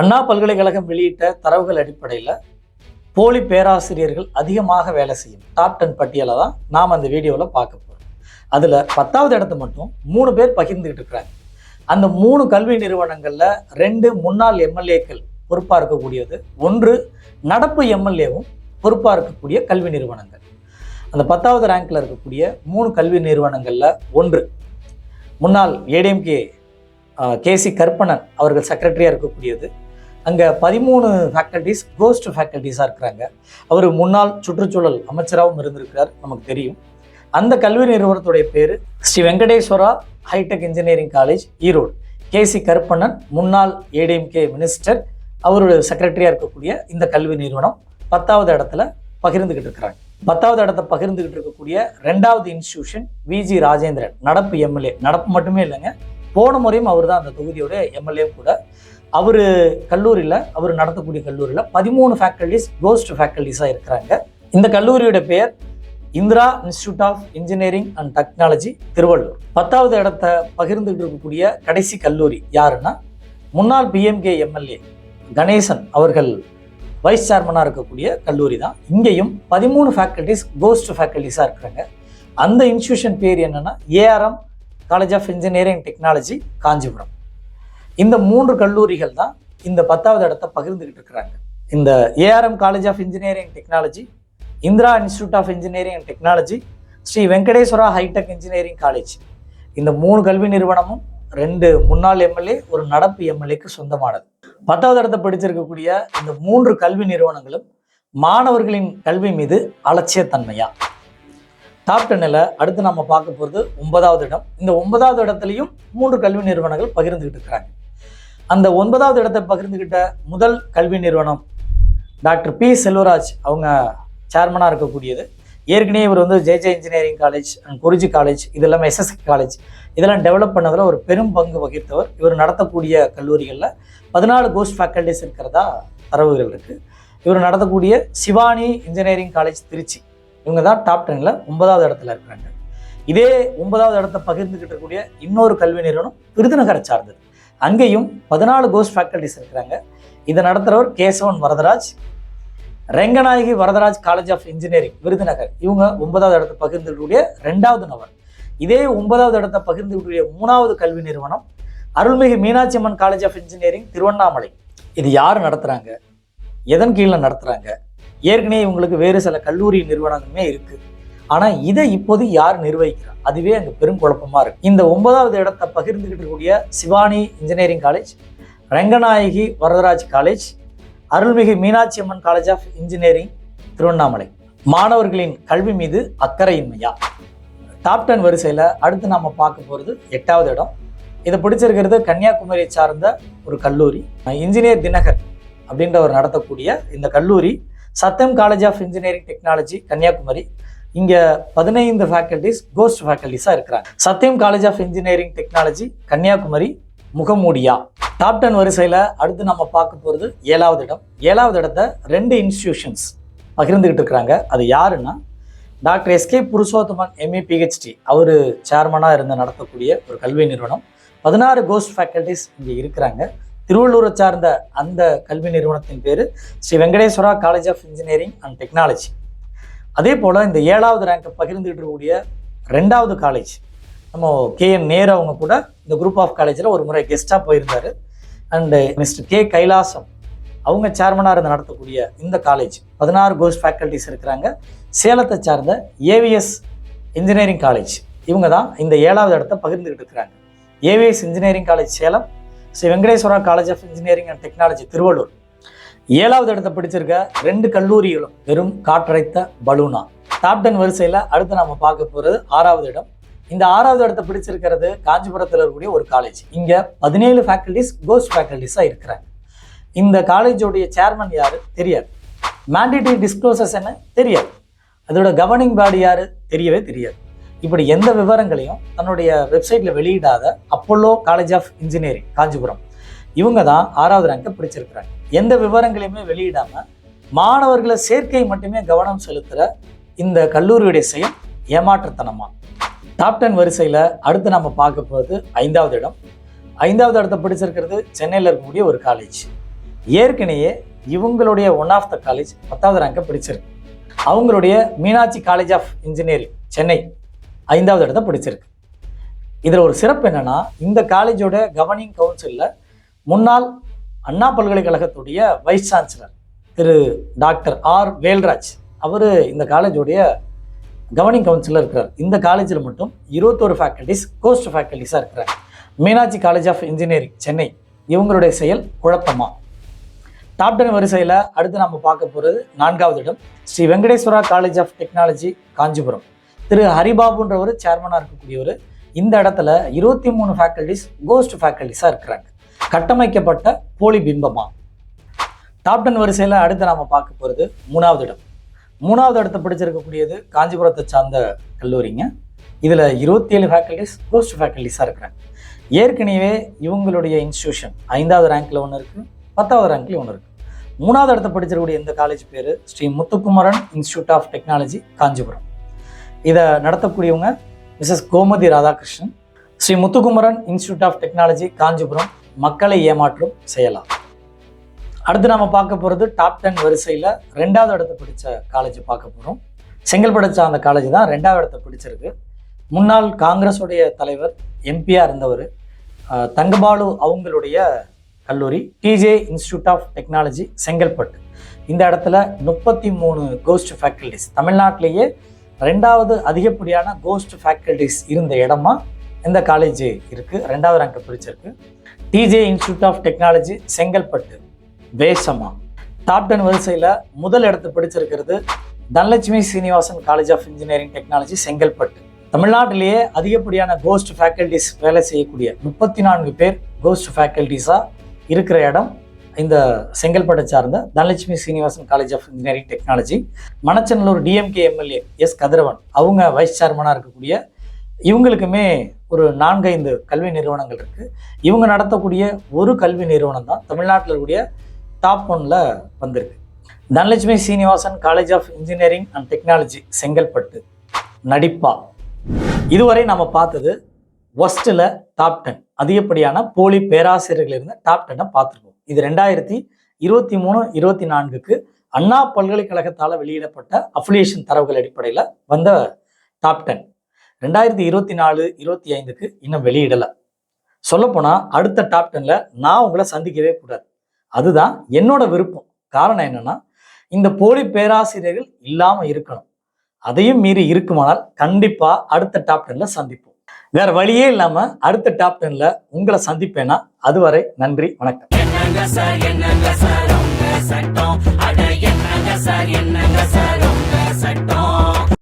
அண்ணா பல்கலைக்கழகம் வெளியிட்ட தரவுகள் அடிப்படையில் போலி பேராசிரியர்கள் அதிகமாக வேலை செய்யும். டாப் டென் பட்டியலை தான் நாம் அந்த வீடியோவில் பார்க்க போகிறோம் அதில் பத்தாவது இடத்த மட்டும் மூணு பேர் பகிர்ந்துக்கிட்டு இருக்கிறாங்க. அந்த மூணு கல்வி நிறுவனங்களில் ரெண்டு முன்னாள் எம்எல்ஏக்கள் பொறுப்பாக இருக்கக்கூடியது. ஒன்று நடப்பு எம்எல்ஏவும் பொறுப்பாக இருக்கக்கூடிய கல்வி நிறுவனங்கள். அந்த பத்தாவது ரேங்கில் இருக்கக்கூடிய மூணு கல்வி நிறுவனங்களில் ஒன்று முன்னாள் ஏடிஎம்கே கேசி கற்பனன் அவர்கள் செக்ரட்டரியாக இருக்கக்கூடியது. அங்கே பதிமூணு ஃபேக்கல்டிஸ் கோஸ்ட் ஃபேக்கல்டிஸாக இருக்கிறாங்க. அவர் முன்னாள் சுற்றுச்சூழல் அமைச்சராகவும் இருந்திருக்கிறார் நமக்கு தெரியும். அந்த கல்வி நிறுவனத்துடைய பேர் Sri Venkateswara hi tech engineering college Erode. KC Karuppannan முன்னாள் ஏடிஎம்கே மினிஸ்டர் அவருடைய செக்ரட்டரியாக இருக்கக்கூடிய இந்த கல்வி நிறுவனம் பத்தாவது இடத்துல பகிர்ந்துக்கிட்டு இருக்கிறாங்க. பத்தாவது இடத்த பகிர்ந்துக்கிட்டு இருக்கக்கூடிய ரெண்டாவது இன்ஸ்டியூஷன் விஜி ராஜேந்திரன் நடப்பு எம்எல்ஏ நடப்பு மட்டுமே இல்லைங்க போன முறையும் அவர் தான் அந்த தொகுதியோட எம்எல்ஏ கூட அவர் கல்லூரியில் அவர் நடத்தக்கூடிய கல்லூரியில் பதிமூணு ஃபேக்கல்டிஸ் கோஸ்ட் ஃபேக்கல்டிஸாக இருக்கிறாங்க. இந்த கல்லூரியோட பெயர் Indira institute of engineering and technology Tiruvallur. பத்தாவது இடத்த பகிர்ந்துகிட்டு இருக்கக்கூடிய கடைசி கல்லூரி யாருன்னா முன்னாள் பிஎம்கே எம்எல்ஏ கணேசன் அவர்கள் வைஸ் சேர்மனாக இருக்கக்கூடிய கல்லூரி தான். இங்கேயும் பதிமூணு ஃபேக்கல்டிஸ் கோஸ்ட் ஃபேக்கல்டிஸாக இருக்கிறாங்க. அந்த இன்ஸ்டியூஷன் பேர் என்னென்னா ARM college of engineering technology Kanchipuram. இந்த மூன்று கல்லூரிகள் தான் இந்த பத்தாவது இடத்த பகிர்ந்துக்கிட்டு இருக்கிறாங்க. இந்த ARM college of engineering technology Indira institute of engineering and technology Sri Venkateswara hi tech engineering college இந்த மூணு கல்வி நிறுவனமும் ரெண்டு முன்னாள் எம்எல்ஏ ஒரு நடப்பு எம்எல்ஏக்கு சொந்தமானது. பத்தாவது இடத்தை படிச்சிருக்கக்கூடிய இந்த மூன்று கல்வி நிறுவனங்களும் மாணவர்களின் கல்வி மீது அலட்சியத்தன்மையா? டாப் டென்னில் அடுத்து நம்ம பார்க்க போகிறது ஒன்பதாவது இடம். இந்த ஒன்பதாவது இடத்துலையும் மூன்று கல்வி நிறுவனங்கள் பகிர்ந்துக்கிட்டு இருக்கிறாங்க. அந்த ஒன்பதாவது இடத்தை பகிர்ந்துக்கிட்ட முதல் கல்வி நிறுவனம் டாக்டர் பி செல்வராஜ் அவங்க சேர்மனாக இருக்கக்கூடியது. ஏற்கனவே இவர் வந்து JJ engineering college and Guruji college இதெல்லாம் எல்லாமே காலேஜ் இதெல்லாம் டெவலப் பண்ணதில் ஒரு பெரும் பங்கு வகித்தவர். இவர் நடத்தக்கூடிய கல்லூரிகளில் பதினாலு கோஸ்ட் ஃபேக்கல்டிஸ் இருக்கிறதா தரவுகள் இருக்குது இவர் நடத்தக்கூடிய சிவானி இன்ஜினியரிங் காலேஜ் திருச்சி. இவங்க தான் டாப் டென்னில் ஒன்பதாவது இடத்துல இருக்கிறாங்க. இதே ஒன்பதாவது இடத்த பகிர்ந்துக்கிட்டு இருக்கக்கூடிய இன்னொரு கல்வி நிறுவனம் விருதுநகரை சார்ந்தது. அங்கேயும் பதினாலு கோஸ்ட் ஃபேக்கல்டிஸ் இருக்கிறாங்க. இதை நடத்துகிறவர் Kesavan Varadaraj Renganayaki Varadaraj college of engineering Virudhunagar. இவங்க ஒன்பதாவது இடத்தை பகிர்ந்துக்கூடிய ரெண்டாவது நபர். இதே ஒன்பதாவது இடத்தை பகிர்ந்துக்கூடிய மூணாவது கல்வி நிறுவனம் Arulmigu Meenakshi Amman college of engineering Tiruvannamalai. இது யார் நடத்துகிறாங்க எதன் கீழே நடத்துகிறாங்க ஏற்கனவே இவங்களுக்கு வேறு சில கல்லூரி நிறுவனங்களுமே இருக்குது ஆனால் இதை இப்போது யார் நிர்வகிக்கிறார்? அதுவே அங்கே பெரும் குழப்பமா இருக்கு. இந்த ஒன்பதாவது இடத்தை பகிர்ந்துகிட்டு இருக்கக்கூடிய Sivani engineering college Ranganayaki Varadaraj college Arulmigu Meenakshi Amman college of engineering Tiruvannamalai. மாணவர்களின் கல்வி மீது அக்கறையின்மையா? டாப் டென் வரிசையில் அடுத்து நாம் பார்க்க போகிறது எட்டாவது இடம். இதை பிடிச்சிருக்கிறது கன்னியாகுமரியை சார்ந்த ஒரு கல்லூரி. இன்ஜினியர் தினகர் அப்படின்றவர் நடத்தக்கூடிய இந்த கல்லூரி. Satham college of engineering technology Kanniyakumari. இங்கே பதினைந்து ஃபேக்கல்டிஸ் கோஸ்ட் ஃபேக்கல்டிஸாக இருக்கிறாங்க. Sathyam college of engineering technology Kanniyakumari முகமூடியா. Top ten வரிசையில் அடுத்து நம்ம பார்க்க போகிறது ஏழாவது இடம். ஏழாவது இடத்த ரெண்டு இன்ஸ்டிடியூஷன்ஸ் பகிர்ந்துக்கிட்டு இருக்கிறாங்க. அது யாருன்னா doctor SK Purushothaman MA PhD அவர் சேர்மனாக இருந்து நடத்தக்கூடிய ஒரு கல்வி நிறுவனம். பதினாறு கோஸ்ட் ஃபேக்கல்டிஸ் இங்கே இருக்கிறாங்க. திருவள்ளூரை சார்ந்த அந்த கல்வி நிறுவனத்தின் பேர் Sri Venkateswara college of engineering and technology அதே போல் இந்த ஏழாவது ரேங்கை பகிர்ந்துகிட்டு இருக்கக்கூடிய ரெண்டாவது காலேஜ் நம்ம கே என் நேரு அவங்க கூட இந்த குரூப் ஆஃப் காலேஜில் ஒரு முறை கெஸ்ட்டாக போயிருந்தார். அண்டு மிஸ்டர் கே கைலாசம் அவங்க சேர்மனாக இருந்து நடத்தக்கூடிய இந்த காலேஜ் பதினாறு கோஸ்ட் ஃபேக்கல்டிஸ் இருக்கிறாங்க. சேலத்தை சார்ந்த ஏவிஎஸ் இன்ஜினியரிங் காலேஜ் இவங்க தான் இந்த ஏழாவது இடத்த பகிர்ந்துக்கிட்டு இருக்கிறாங்க. AVS engineering college Salem Sri Venkateswara college of engineering and technology Tiruvallur. ஏழாவது இடத்தை பிடிச்சிருக்க ரெண்டு கல்லூரிகளும் வெறும் காற்றடைத்த பலூனா. டாப் டென் வரிசையில் அடுத்து நம்ம பார்க்க போகிறது ஆறாவது இடம். இந்த ஆறாவது இடத்தை பிடிச்சிருக்கிறது காஞ்சிபுரத்தில் இருக்கக்கூடிய ஒரு காலேஜ் இங்கே பதினேழு ஃபேக்கல்டிஸ் கோஸ்ட் ஃபேக்கல்டிஸாக இருக்கிறாங்க. இந்த காலேஜோடைய சேர்மன் யாரு? தெரியாது. மேண்டேட்டரி டிஸ்க்ளோசஸ் என்ன? தெரியாது. அதோட கவர்னிங் பாடி யார்? தெரியவே தெரியாது. இப்படி எந்த விவரங்களையும் தன்னுடைய வெப்சைட்டில் வெளியிடாத Apollo college of engineering Kanchipuram. இவங்க தான் ஆறாவது ரேங்கை பிடிச்சிருக்கிறாங்க. எந்த விவரங்களையுமே வெளியிடாமல் மாணவர்களை சேர்க்கை மட்டுமே கவனம் செலுத்துகிற இந்த கல்லூரியுடைய செயல் ஏமாற்றுத்தனமாக டாப் டென் வரிசையில் அடுத்து நம்ம பார்க்க போகிறது ஐந்தாவது இடம். ஐந்தாவது இடத்தை பிடிச்சிருக்கிறது சென்னையில் இருக்கக்கூடிய ஒரு காலேஜ் ஏற்கனவே இவங்களுடைய ஒன் ஆஃப் த காலேஜ் பத்தாவது ரேங்கை பிடிச்சிருக்கு. அவங்களுடைய Meenakshi college of engineering Chennai ஐந்தாவது இடத்த பிடிச்சிருக்கு. இதில் ஒரு சிறப்பு என்னன்னா இந்த காலேஜோட கவர்னிங் கவுன்சிலில் முன்னாள் Anna பல்கலைக்கழகத்துடைய vice chancellor Thiru doctor R Velraj. அவர் இந்த காலேஜுடைய கவர்னிங் கவுன்சிலர் இருக்கிறார். இந்த காலேஜில் மட்டும் இருபத்தோரு ஃபேக்கல்டிஸ் கோஸ்ட் ஃபேக்கல்டிஸாக இருக்கிறார். Meenakshi college of engineering Chennai. இவங்களுடைய செயல் குழப்பமா? டாப் டென் வரிசையில் அடுத்து நம்ம பார்க்க போகிறது நான்காவது இடம். Sri Venkateswara college of technology Kanchipuram. Thiru ஹரிபாபுன்றவர் சேர்மனாக இருக்கக்கூடியவர். இந்த இடத்துல இருபத்தி மூணு ஃபேக்கல்டிஸ் கோஸ்ட் ஃபேக்கல்டிஸாக இருக்கிறாங்க. கட்டமைக்கப்பட்ட போலி பிம்பமா டாப் டென் வரிசையில் அடுத்து நாம் பார்க்க போகிறது மூணாவது இடம். மூணாவது இடத்தை பிடிச்சிருக்கக்கூடியது காஞ்சிபுரத்தை சார்ந்த கல்லூரிங்க. இதில் இருபத்தி ஏழு ஃபேக்கல்டிஸ் கோஸ்ட் ஃபேக்கல்டிஸாக இருக்கிறாங்க. ஏற்கனவே இவங்களுடைய இன்ஸ்டியூஷன் ஐந்தாவது ரேங்க்கில் ஒன்று இருக்குது பத்தாவது ரேங்க்லேயும் ஒன்று இருக்குது மூணாவது இடத்த படிச்சிருக்கக்கூடிய இந்த காலேஜ் பேர் Sri Muthukumaran institute of technology Kanchipuram. இதை நடத்தக்கூடியவங்க Mrs Komathi Radhakrishnan Sri Muthukumaran institute of technology Kanchipuram. மக்களை ஏமாற்றும் செய்யலாம் அடுத்து நம்ம பார்க்க போகிறது டாப் டென் வரிசையில் ரெண்டாவது இடத்த பிடிச்ச காலேஜ் பார்க்க போகிறோம் செங்கல்பட்டு சார்ந்த காலேஜ் தான் ரெண்டாவது இடத்த பிடிச்சிருக்கு. முன்னாள் காங்கிரஸுடைய தலைவர் எம்பியாக இருந்தவர் தங்கபாலு அவங்களுடைய கல்லூரி TJ institute of technology Chengalpattu. இந்த இடத்துல முப்பத்தி மூணு கோஸ்ட் ஃபேக்கல்டிஸ் தமிழ்நாட்டிலேயே ரெண்டாவது அதிகப்படியான கோஸ்ட் ஃபேக்கல்டிஸ் இருந்த இடமா இந்த காலேஜ் இருக்குது ரெண்டாவது rank பிரிச்சிருக்கு TJ institute of technology Chengalpattu வேஷமா. Top ten வரிசையில் முதல் இடத்தை பிடிச்சிருக்கிறது Dhanalakshmi Srinivasan college of engineering technology Chengalpattu. தமிழ்நாட்டிலேயே அதிகப்படியான கோஸ்ட் ஃபேக்கல்டிஸ் வேலை செய்யக்கூடிய முப்பத்தி நான்கு பேர் கோஸ்ட் ஃபேக்கல்டிஸாக இருக்கிற இடம் இந்த செங்கல்பட்டை சார்ந்த Dhanalakshmi Srinivasan college of engineering technology Manachanallur DMK MLA S Kathiravan. அவங்க வைஸ் சேர்மனாக இருக்கக்கூடிய இவங்களுக்குமே ஒரு நான்கைந்து கல்வி நிறுவனங்கள் இருக்குது இவங்க நடத்தக்கூடிய ஒரு கல்வி நிறுவனம் தான் தமிழ்நாட்டில் இருக்கக்கூடிய டாப் ஒன்ல வந்திருக்கு. Dhanalakshmi Srinivasan college of engineering and technology Chengalpattu நடிப்பா. இதுவரை நம்ம பார்த்தது ஒஸ்ட்டில் டாப் டென் அதிகப்படியான போலி பேராசிரியர்கள் இருந்த டாப் டென்னை பார்த்துருக்கோம். இது ரெண்டாயிரத்தி இருபத்தி மூணு இருபத்தி நான்குக்கு அண்ணா பல்கலைக்கழகத்தால் வெளியிடப்பட்ட அஃபிலியேஷன் தரவுகள் அடிப்படையில் வந்த டாப் டென் ரெண்டாயிரத்தி இருபத்தி நாலு இருபத்தி ஐந்துக்கு இன்னும் வெளியிடலை. சொல்லப்போனால் அடுத்த டாப் டென்ல நான் உங்களை சந்திக்கவே கூடாது. அதுதான் என்னோட விருப்பம். காரணம் என்னன்னா இந்த போலி பேராசிரியர்கள் இல்லாமல் இருக்கணும். அதையும் மீறி இருக்குமானால் கண்டிப்பாக அடுத்த டாப் டென்ல சந்திப்போம். வேற வழியே இல்லாமல் அடுத்த டாப் டென்ல உங்களை சந்திப்பேன்னா அதுவரை நன்றி வணக்கம். என்னங்க சார் என்னங்க சார்? உங்க சட்டம்.